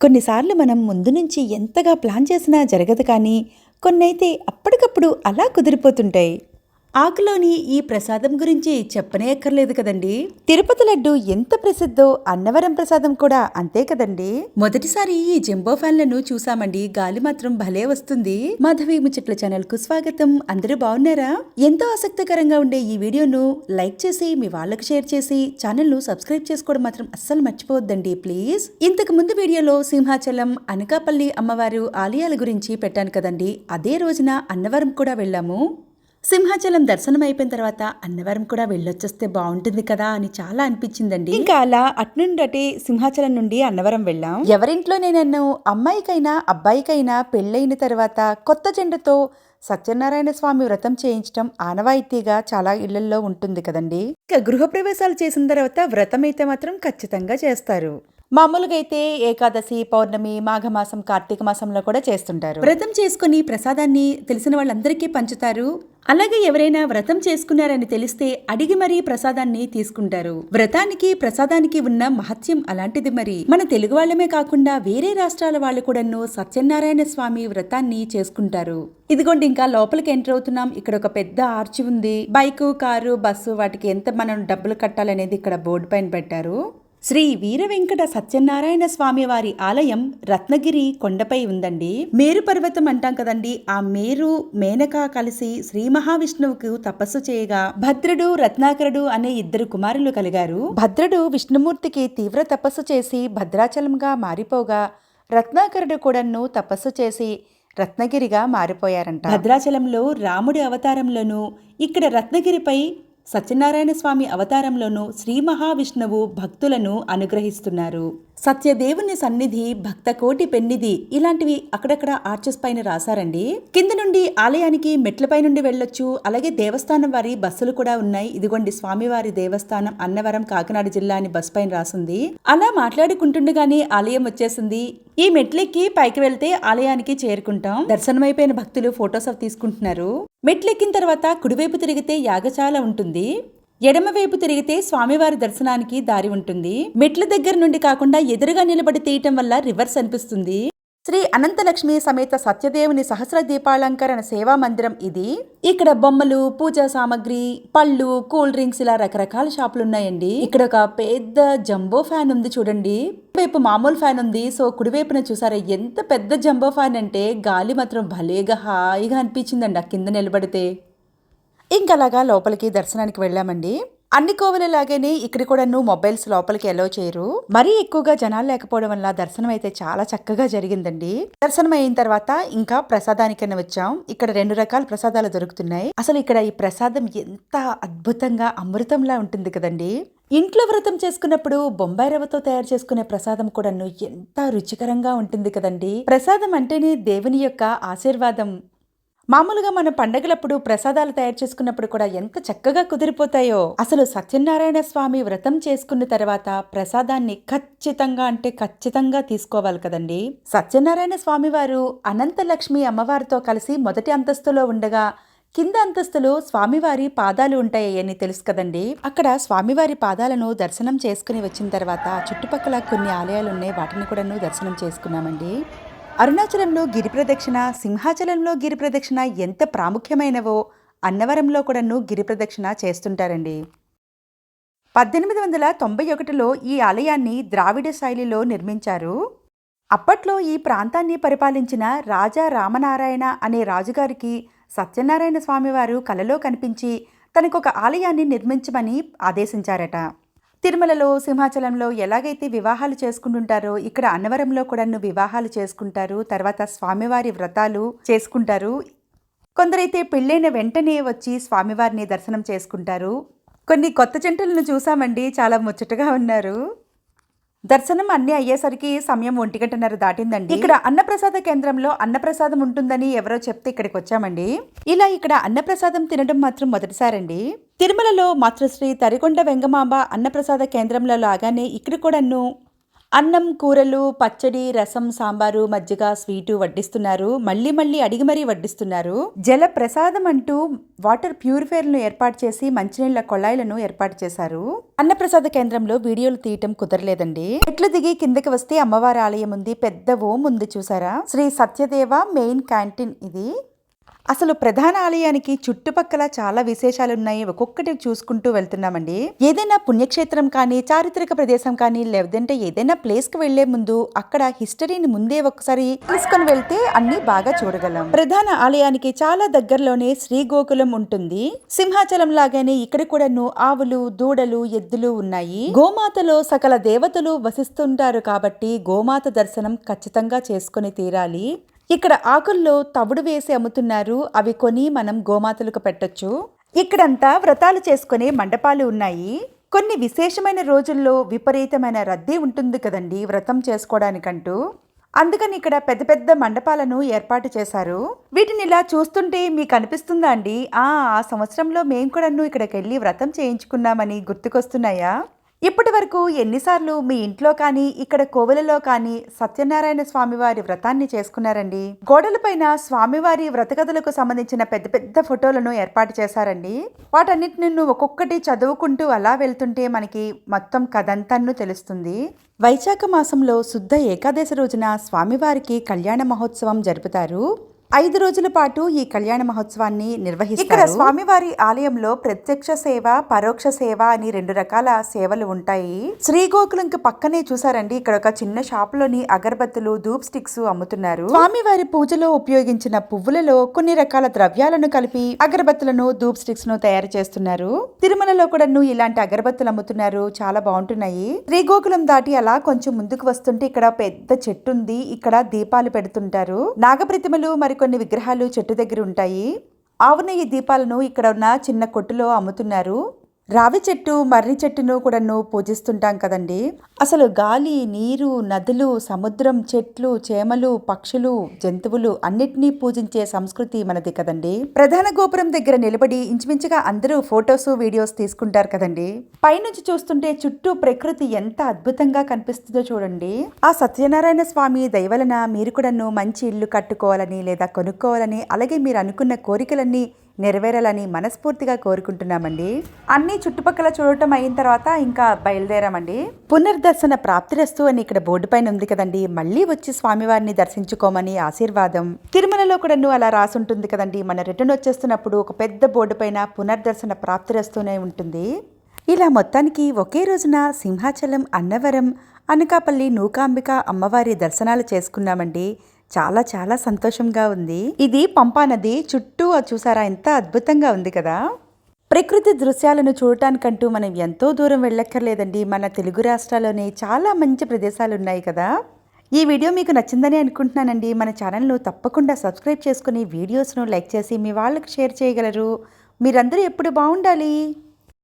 కొన్నిసార్లు మనం ముందు నుంచి ఎంతగా ప్లాన్ చేసినా జరగదు కానీ కొన్నైతే అప్పటికప్పుడు అలా కుదిరిపోతుంటాయి. ఆకులోని ఈ ప్రసాదం గురించి చెప్పనే అక్కర్లేదు కదండి? తిరుపతి లడ్డు ఎంత ప్రసిద్ధో అన్నవరం ప్రసాదం కూడా అంతే కదండి? మొదటిసారి ఈ జంబో ఫ్యాన్లను చూసామండి. గాలి మాత్రం భలే వస్తుంది. మాధవి ముచ్చట్ల ఛానల్కు స్వాగతం. అందరూ బాగున్నారా? ఎంతో ఆసక్తికరంగా ఉండే ఈ వీడియోను లైక్ చేసి మీ వాళ్ళకు షేర్ చేసి ఛానల్ను సబ్స్క్రైబ్ చేసుకోవడం మాత్రం అస్సలు మర్చిపోవద్దండి ప్లీజ్. ఇంతకు ముందు వీడియోలో సింహాచలం అనకాపల్లి అమ్మవారు ఆలయాల గురించి పెట్టాను కదండి. అదే రోజున అన్నవరం కూడా వెళ్ళాము. సింహాచలం దర్శనం అయిపోయిన తర్వాత అన్నవరం కూడా వెళ్ళొచ్చేస్తే బాగుంటుంది కదా అని చాలా అనిపించిందండి. ఇంకా అలా అట్నుండి అటే సింహాచలం నుండి అన్నవరం వెళ్ళాం. ఎవరింట్లో నేను అమ్మాయికైనా అబ్బాయికైనా పెళ్ళైన తర్వాత కొత్త జెండతో సత్యనారాయణ స్వామి వ్రతం చేయించడం ఆనవాయితీగా చాలా ఇళ్ళలో ఉంటుంది కదండి. ఇక గృహప్రవేశాలు చేసిన తర్వాత వ్రతం అయితే మాత్రం ఖచ్చితంగా చేస్తారు. మామూలుగా అయితే ఏకాదశి పౌర్ణమి మాఘమాసం కార్తీక మాసంలో కూడా చేస్తుంటారు. వ్రతం చేసుకుని ప్రసాదాన్ని తెలిసిన వాళ్ళందరికీ పంచుతారు. అలాగే ఎవరైనా వ్రతం చేసుకున్నారని తెలిస్తే అడిగి మరీ ప్రసాదాన్ని తీసుకుంటారు. వ్రతానికి ప్రసాదానికి ఉన్న మహత్యం అలాంటిది మరి. మన తెలుగు వాళ్ళమే కాకుండా వేరే రాష్ట్రాల వాళ్ళు కూడాను సత్యనారాయణ స్వామి వ్రతాన్ని చేసుకుంటారు. ఇదిగోండి ఇంకా లోపలికి ఎంటర్ అవుతున్నాం. ఇక్కడ ఒక పెద్ద ఆర్చి ఉంది. బైకు కారు బస్సు వాటికి ఎంత మనం డబ్బులు కట్టాలనేది ఇక్కడ బోర్డు పైన పెట్టారు. శ్రీ వీర వెంకట సత్యనారాయణ స్వామి వారి ఆలయం రత్నగిరి కొండపై ఉందండి. మేరు పర్వతం అంటాం కదండి. ఆ మేరు మేనక కలిసి శ్రీ మహావిష్ణువుకు తపస్సు చేయగా భద్రుడు రత్నాకరుడు అనే ఇద్దరు కుమారులు కలిగారు. భద్రుడు విష్ణుమూర్తికి తీవ్ర తపస్సు చేసి భద్రాచలంగా మారిపోగా రత్నాకరుడు కూడాను తపస్సు చేసి రత్నగిరిగా మారిపోయారంట. భద్రాచలంలో రాముడి అవతారంలోనూ ఇక్కడ రత్నగిరిపై సత్యనారాయణ స్వామి అవతారంలోనూ శ్రీ మహావిష్ణువు భక్తులను అనుగ్రహిస్తున్నారు. సత్యదేవుని సన్నిధి భక్త కోటి పెన్నిధి ఇలాంటివి అక్కడక్కడ ఆర్చెస్ పైన రాశారండి. కింద నుండి ఆలయానికి మెట్లపై నుండి వెళ్ళొచ్చు. అలాగే దేవస్థానం వారి బస్సులు కూడా ఉన్నాయి. ఇదిగోండి స్వామివారి దేవస్థానం అన్నవరం కాకినాడ జిల్లా అని బస్ పైన రాసింది. అలా మాట్లాడుకుంటుండగానే ఆలయం వచ్చేసింది. ఈ మెట్లెక్కి పైకి వెళ్తే ఆలయానికి చేరుకుంటాం. దర్శనమైపోయిన భక్తులు ఫొటోస్ అవి తీసుకుంటున్నారు. మెట్లెక్కిన తర్వాత కుడివైపు తిరిగితే యాగశాల ఉంటుంది. ఎడమవైపు తిరిగితే స్వామివారి దర్శనానికి దారి ఉంటుంది. మెట్ల దగ్గర నుండి కాకుండా ఎదురుగా నిలబడి తీయటం వల్ల రివర్స్ అనిపిస్తుంది. శ్రీ అనంతలక్ష్మి సమేత సత్యదేవుని సహస్ర దీపాలంకరణ సేవా మందిరం ఇది. ఇక్కడ బొమ్మలు పూజా సామాగ్రి పళ్ళు కూల్ డ్రింక్స్ ఇలా రకరకాల షాపులు ఉన్నాయండి. ఇక్కడ ఒక పెద్ద జంబో ఫ్యాన్ ఉంది చూడండి. వైపు మామూలు ఫ్యాన్ ఉంది. సో కుడివైపున చూసారా ఎంత పెద్ద జంబో ఫ్యాన్ అంటే గాలి మాత్రం భలేగా హాయిగా అనిపించిందండి ఆ కింద నిలబడితే. ఇంకలాగా లోపలికి దర్శనానికి వెళ్ళామండి. అన్ని కోవెలలాగానే ఇక్కడ కూడా నువ్వు మొబైల్స్ లోపలికి ఎలో చేయరు. మరీ ఎక్కువగా జనాలు లేకపోవడం వల్ల దర్శనం అయితే చాలా చక్కగా జరిగిందండి. దర్శనం అయిన తర్వాత ఇంకా ప్రసాదానికైనా వచ్చాం. ఇక్కడ రెండు రకాల ప్రసాదాలు దొరుకుతున్నాయి. అసలు ఇక్కడ ఈ ప్రసాదం ఎంత అద్భుతంగా అమృతంలా ఉంటుంది కదండి. ఇంట్లో వ్రతం చేసుకున్నప్పుడు బొంబాయి రవ్వతో తయారు చేసుకునే ప్రసాదం కూడాను ఎంత రుచికరంగా ఉంటుంది కదండి. ప్రసాదం అంటేనే దేవుని యొక్క ఆశీర్వాదం. మామూలుగా మన పండగలప్పుడు ప్రసాదాలు తయారు చేసుకున్నప్పుడు కూడా ఎంత చక్కగా కుదిరిపోతాయో. అసలు సత్యనారాయణ స్వామి వ్రతం చేసుకున్న తర్వాత ప్రసాదాన్ని ఖచ్చితంగా అంటే ఖచ్చితంగా తీసుకోవాలి కదండి. సత్యనారాయణ స్వామి వారు అనంతలక్ష్మి అమ్మవారితో కలిసి మొదటి అంతస్తులో ఉండగా కింద అంతస్తులో స్వామివారి పాదాలు ఉంటాయని తెలుసు కదండి. అక్కడ స్వామివారి పాదాలను దర్శనం చేసుకుని వచ్చిన తర్వాత చుట్టుపక్కల కొన్ని ఆలయాలు ఉన్నాయి. వాటిని కూడా దర్శనం చేసుకున్నామండి. అరుణాచలంలో గిరి ప్రదక్షిణ సింహాచలంలో గిరి ప్రదక్షిణ ఎంత ప్రాముఖ్యమైనవో అన్నవరంలో కూడాను గిరి ప్రదక్షిణ చేస్తుంటారండి. పద్దెనిమిది వందల తొంభై ఒకటిలో ఈ ఆలయాన్ని ద్రావిడ శైలిలో నిర్మించారు. అప్పట్లో ఈ ప్రాంతాన్ని పరిపాలించిన రాజా రామనారాయణ అనే రాజుగారికి సత్యనారాయణ స్వామివారు కలలో కనిపించి తనకొక ఆలయాన్ని నిర్మించమని ఆదేశించారట. తిరుమలలో సింహాచలంలో ఎలాగైతే వివాహాలు చేసుకుంటుంటారో ఇక్కడ అన్నవరంలో కూడా వివాహాలు చేసుకుంటారు. తర్వాత స్వామివారి వ్రతాలు చేసుకుంటారు. కొందరైతే పెళ్ళైన వెంటనే వచ్చి స్వామివారిని దర్శనం చేసుకుంటారు. కొన్ని కొత్త జంటలను చూసామండి చాలా ముచ్చటగా ఉన్నారు. దర్శనం అన్ని అయ్యేసరికి సమయం ఒంటి గంటన్నర దాటిందండి. ఇక్కడ అన్నప్రసాద కేంద్రంలో అన్నప్రసాదం ఉంటుందని ఎవరో చెప్తే ఇక్కడికి వచ్చామండి. ఇలా ఇక్కడ అన్నప్రసాదం తినడం మాత్రం మొదటిసారండి. తిరుమలలో మాతృశ్రీ తరికొండ వెంగమాంబ అన్నప్రసాద కేంద్రంలో లాగానే ఇక్కడ కూడాను అన్నం కూరలు పచ్చడి రసం సాంబారు మజ్జిగ స్వీటు వడ్డిస్తున్నారు. మళ్ళీ మళ్ళీ అడిగి మరీ వడ్డిస్తున్నారు. జల ప్రసాదం అంటూ వాటర్ ప్యూరిఫైర్లను ఏర్పాటు చేసి మంచినీళ్ళ కొళాయిలను ఏర్పాటు చేశారు. అన్నప్రసాద కేంద్రంలో వీడియోలు తీయటం కుదరలేదండి. ఎట్లు దిగి కిందకి వస్తే అమ్మవారి ఆలయం ఉంది. పెద్ద ఓం ఉంది చూసారా? శ్రీ సత్యదేవ మెయిన్ క్యాంటీన్ ఇది. అసలు ప్రధాన ఆలయానికి చుట్టుపక్కల చాలా విశేషాలు ఉన్నాయి ఒక్కొక్కటి చూసుకుంటూ వెళ్తున్నామండి. ఏదైనా పుణ్యక్షేత్రం కానీ చారిత్రక ప్రదేశం కానీ లేదంటే ఏదైనా ప్లేస్కి వెళ్ళే ముందు అక్కడ హిస్టరీని ముందే ఒకసారి తీసుకొని వెళ్తే అన్ని బాగా చూడగలం. ప్రధాన ఆలయానికి చాలా దగ్గరలోనే శ్రీ గోకులం ఉంటుంది. సింహాచలం లాగానే ఇక్కడ కూడాను ఆవులు దూడలు ఎద్దులు ఉన్నాయి. గోమాతలో సకల దేవతలు వసిస్తుంటారు కాబట్టి గోమాత దర్శనం ఖచ్చితంగా చేసుకుని తీరాలి. ఇక్కడ ఆకుల్లో తవుడు వేసి అమ్ముతున్నారు. అవి కొని మనం గోమాతలకు పెట్టొచ్చు. ఇక్కడంతా వ్రతాలు చేసుకునే మండపాలు ఉన్నాయి. కొన్ని విశేషమైన రోజుల్లో విపరీతమైన రద్దీ ఉంటుంది కదండి వ్రతం చేసుకోవడానికంటూ. అందుకని ఇక్కడ పెద్ద పెద్ద మండపాలను ఏర్పాటు చేశారు. వీటిని ఇలా చూస్తుంటే మీకు అనిపిస్తుందా అండి? ఆ ఆ సంవత్సరంలో మేము కూడాను ఇక్కడికి వెళ్ళి వ్రతం చేయించుకున్నామని గుర్తుకొస్తున్నాయా? ఇప్పటి వరకు ఎన్నిసార్లు మీ ఇంట్లో కానీ ఇక్కడ కోవెలలో కానీ సత్యనారాయణ స్వామివారి వ్రతాన్ని చేసుకున్నారండి? గోడలపైన స్వామివారి వ్రతకథలకు సంబంధించిన పెద్ద పెద్ద ఫోటోలను ఏర్పాటు చేశారండి. వాటన్నిటిని నువ్వు ఒక్కొక్కటి చదువుకుంటూ అలా వెళ్తుంటే మనకి మొత్తం కథంతన్ను తెలుస్తుంది. వైశాఖ మాసంలో శుద్ధ ఏకాదశి రోజున స్వామివారికి కళ్యాణ మహోత్సవం జరుపుతారు. ఐదు రోజుల పాటు ఈ కళ్యాణ మహోత్సవాన్ని నిర్వహిస్తారు. ఇక్కడ స్వామివారి ఆలయంలో ప్రత్యక్ష సేవ పరోక్ష సేవ అని రెండు రకాల సేవలు ఉంటాయి. శ్రీగోకులంకి పక్కనే చూసారండి ఇక్కడ ఒక చిన్న షాప్లోని అగరబత్తులు ధూప్ స్టిక్స్ అమ్ముతున్నారు. స్వామివారి పూజలో ఉపయోగించిన పువ్వులలో కొన్ని రకాల ద్రవ్యాలను కలిపి అగరబత్తులను ధూప్ స్టిక్స్ను తయారు చేస్తున్నారు. తిరుమలలో కూడా ఇలాంటి అగరబత్తులు అమ్ముతున్నారు చాలా బాగుంటున్నాయి. శ్రీగోకులం దాటి అలా కొంచెం ముందుకు వస్తుంటే ఇక్కడ పెద్ద చెట్టు ఉంది ఇక్కడ దీపాలు పెడుతుంటారు. నాగప్రతిమలు మరికొన్ని విగ్రహాలు చెట్టు దగ్గర ఉంటాయి. ఆవునెయ్యి దీపాలను ఇక్కడ ఉన్న చిన్న కొట్టులో అమ్ముతున్నారు. రావి చెట్టు మర్రి చెట్టును కూడాను పూజిస్తుంటాం కదండి. అసలు గాలి నీరు నదులు సముద్రం చెట్లు చేమలు పక్షులు జంతువులు అన్నిటినీ పూజించే సంస్కృతి మనది కదండి. ప్రధాన గోపురం దగ్గర నిలబడి ఇంచుమించుగా అందరూ ఫొటోస్ వీడియోస్ తీసుకుంటారు కదండి. పైనుంచి చూస్తుంటే చుట్టూ ప్రకృతి ఎంత అద్భుతంగా కనిపిస్తుందో చూడండి. ఆ సత్యనారాయణ స్వామి దయవలన మీరు కూడాను మంచి ఇల్లు కట్టుకోవాలని లేదా కొనుక్కోవాలని అలాగే మీరు అనుకున్న కోరికలన్నీ నెరవేరాలని మనస్ఫూర్తిగా కోరుకుంటున్నామండి. అన్ని చుట్టుపక్కల చూడటం అయిన తర్వాత ఇంకా బయలుదేరామండి. పునర్దర్శన ప్రాప్తిరస్తు అని ఇక్కడ బోర్డు పైన ఉంది కదండి. మళ్ళీ వచ్చి స్వామివారిని దర్శించుకోమని ఆశీర్వాదం. తిరుమలలో కూడా అలా రాసుంటుంది కదండి. మన రిటర్న్ వచ్చేస్తున్నప్పుడు ఒక పెద్ద బోర్డు పైన పునర్దర్శన ప్రాప్తిరస్తూనే ఉంటుంది. ఇలా మొత్తానికి ఒకే రోజున సింహాచలం అన్నవరం అనకాపల్లి నూకాంబిక అమ్మవారి దర్శనాలు చేసుకున్నామండి. చాలా చాలా సంతోషంగా ఉంది. ఇది పంపా నది చుట్టూ చూసారా? ఎంత అద్భుతంగా ఉంది కదా? ప్రకృతి దృశ్యాలను చూడటానికంటూ మనం ఎంతో దూరం వెళ్ళక్కర్లేదండి. మన తెలుగు రాష్ట్రాల్లోనే చాలా మంచి ప్రదేశాలు ఉన్నాయి కదా. ఈ వీడియో మీకు నచ్చిందని అనుకుంటున్నానండి. మన ఛానల్ను తప్పకుండా సబ్స్క్రైబ్ చేసుకుని వీడియోస్ను లైక్ చేసి మీ వాళ్ళకి షేర్ చేయగలరు. మీరందరూ ఎప్పుడు బాగుండాలి?